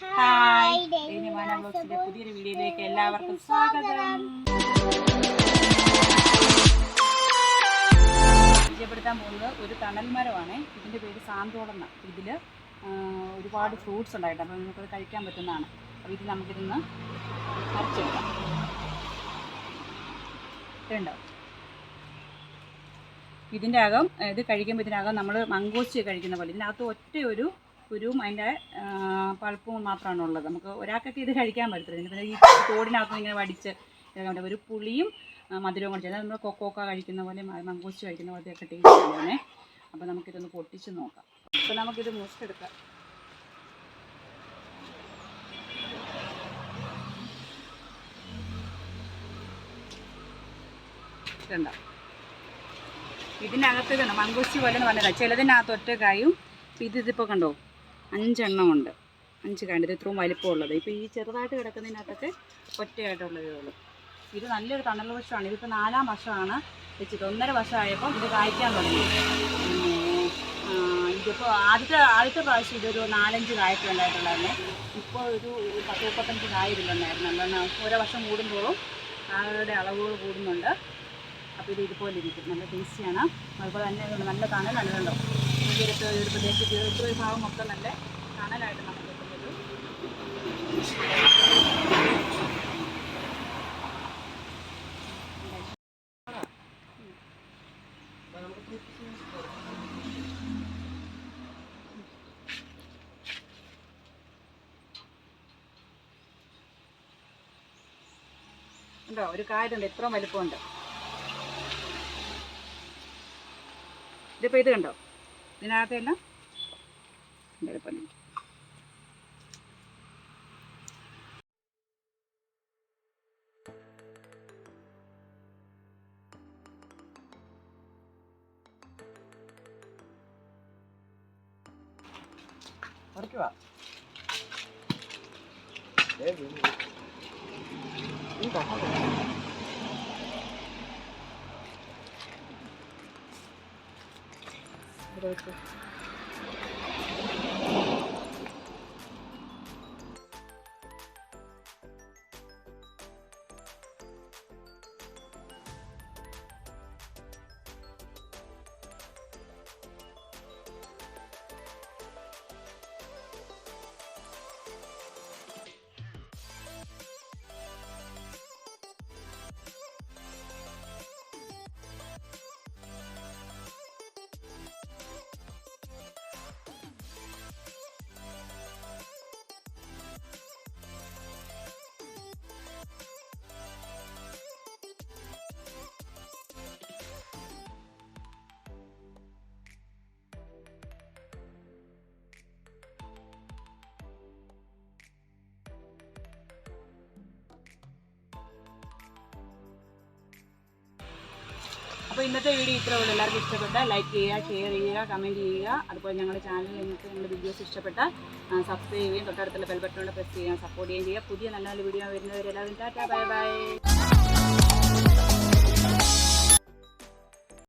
Hi. ഇനിമാന ബ്ലോഗ്സിന്റെ പുതിയൊരു വീഡിയോയിലേക്ക് എല്ലാവർക്കും സ്വാഗതം. പരിചയപ്പെടുത്താൻ പോകുന്നത് ഒരു തണൽ മരമാണ് ഇതിന്റെ പേര് സാന്തോളന്ന. ഇതിൽ ഒരുപാട് ഫ്രൂട്ട്സ് ഉണ്ടായിട്ട് അപ്പോൾ നമുക്കത് കഴിക്കാൻ പറ്റുന്നതാണ്. അപ്പോൾ ഇത് നമുക്കിതൊന്ന് അരച്ചെടുക്കാം ഇതുണ്ടോ? ഇതിന്റെ അകം ഇത് കഴിക്കുമ്പോൾ ഇതിനകം നമ്മൾ മങ്കോച്ചി കഴിക്കുന്ന പോലെ ഇതിനകത്ത് ഒറ്റ ഒരു കുരുവും അതിന്റെ പൾപ്പും മാത്രമാണ് ഉള്ളത് നമുക്ക് ഒരാൾക്കൊക്കെ ഇത് കഴിക്കാൻ പറ്റത്തില്ല. പിന്നെ ഈ തോടിനകത്ത് ഇങ്ങനെ വടിച്ച് ഇതാക്കാൻ ഒരു പുളിയും മധുരവും കൂടി ചേർത്ത്. നമ്മൾ കൊക്കോക്ക കഴിക്കുന്ന പോലെ മ- കഴിക്കുന്ന പോലത്തെ ഒക്കെ ടേസ്റ്റ് ആണ്. അപ്പോൾ നമുക്കിതൊന്ന് പൊട്ടിച്ച് നോക്കാം. അപ്പോൾ നമുക്കിത് മുറിച്ചെടുക്കാം ഇതിനകത്ത് കണ്ടോ മങ്കൂസി പോലെ എന്ന് ചിലതിനകത്ത് ഒറ്റ കായും ഇത് ഇതിപ്പോൾ കണ്ടോ? അഞ്ചെണ്ണം ഉണ്ട് അഞ്ച് കണ്ടത് ഇത് ഇത്രയും വലിപ്പമുള്ളത്. ഇപ്പോൾ ഈ ചെറുതായിട്ട് കിടക്കുന്നതിനകത്തൊക്കെ ഒറ്റയായിട്ടുള്ളതേ ഉള്ളൂ. ഇത് നല്ലൊരു തണൽ വശമാണ്. ഇതിപ്പോൾ നാലാം വർഷമാണ് വെച്ചിട്ട് ഒന്നര വർഷമായപ്പോൾ ഇത് കായ്ക്കാൻ തുടങ്ങി. ഇതിപ്പോൾ ആദ്യത്തെ ആദ്യത്തെ പ്രാവശ്യം ഇതൊരു നാലഞ്ച് കായൊക്കെ ഉണ്ടായിട്ടുണ്ടായിരുന്നു. ഇപ്പോൾ ഒരു പത്ത് മുപ്പത്തഞ്ച് കായ ഇതിലുണ്ടായിരുന്നു. എന്താണ് ഓരോ വർഷം കൂടുമ്പോഴും കായയുടെ അളവുകൾ കൂടുന്നുണ്ട്. ഇത് ഇതുപോലെ ഇരിക്കും. നല്ല ടേസ്റ്റിയാണ് അതുപോലെ തന്നെ നല്ല തണലാണ് കണ്ടോ ഈ ഒരു ഒരു പ്രദേശത്ത് ഇത്ര ഒരു ഭാഗം മൊത്തം നല്ല തണലായിട്ട് നമുക്ക് ഉണ്ടോ? ഒരു കായതുണ്ട്. ഇത്രയും വലിപ്പമുണ്ട്. ഇതിപ്പോൾ ഇത് കണ്ടോ ഇതിനകത്തെല്ലാം എളുപ്പം років. അപ്പോൾ ഇന്നത്തെ വീഡിയോ ഇത്രേ ഉള്ളൂ. എല്ലാവർക്കും ഇഷ്ടപ്പെട്ട ലൈക്ക് ചെയ്യുക ഷെയർ ചെയ്യുക കമന്റ് ചെയ്യുക. അതുപോലെ ഞങ്ങളുടെ ചാനലിൽ നിങ്ങൾക്ക് ഞങ്ങളുടെ വീഡിയോസ് ഇഷ്ടപ്പെട്ട സബ്സ്ക്രൈബ് ചെയ്യുകയും തൊട്ടടുത്തുള്ള ബെൽ ബട്ടണോട് പ്രസ് ചെയ്യുക സപ്പോർട്ട് ചെയ്യുകയും ചെയ്യുക. പുതിയ നല്ല നല്ല വീഡിയോ വരുന്നവരെല്ലാവരും ടാറ്റാ ബൈ ബൈ